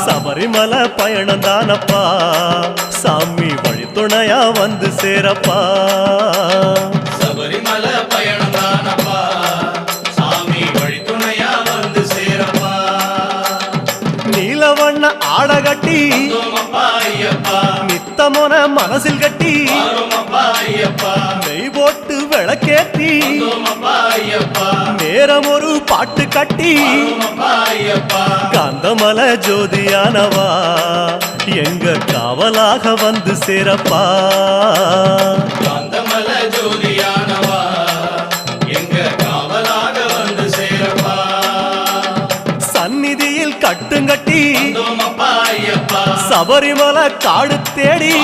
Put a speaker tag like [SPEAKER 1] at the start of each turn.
[SPEAKER 1] சபரிமலை பயணம் தானப்பா. சாமி வழித்துணையா வந்து சேரப்பா.
[SPEAKER 2] சபரிமல பயணம் தானப்பா. சாமி வழித்துணையா வந்து சேரப்பா.
[SPEAKER 1] நீலவண்ண ஆட கட்டி நித்தமொன மனசில் கட்டி. நெய் போட்டு
[SPEAKER 2] ஐயப்பா.
[SPEAKER 1] நேரம் ஒரு பாட்டு கட்டி. காந்தமல ஜோதியானவா? எங்க காவலாக வந்து சேரப்பா?
[SPEAKER 2] காந்தமல ஜோதியானவா? எங்க காவலாக வந்து சேரப்பா?
[SPEAKER 1] சந்நிதியில் கட்டுங்கட்டி. சபரிமலை காடு தேடி.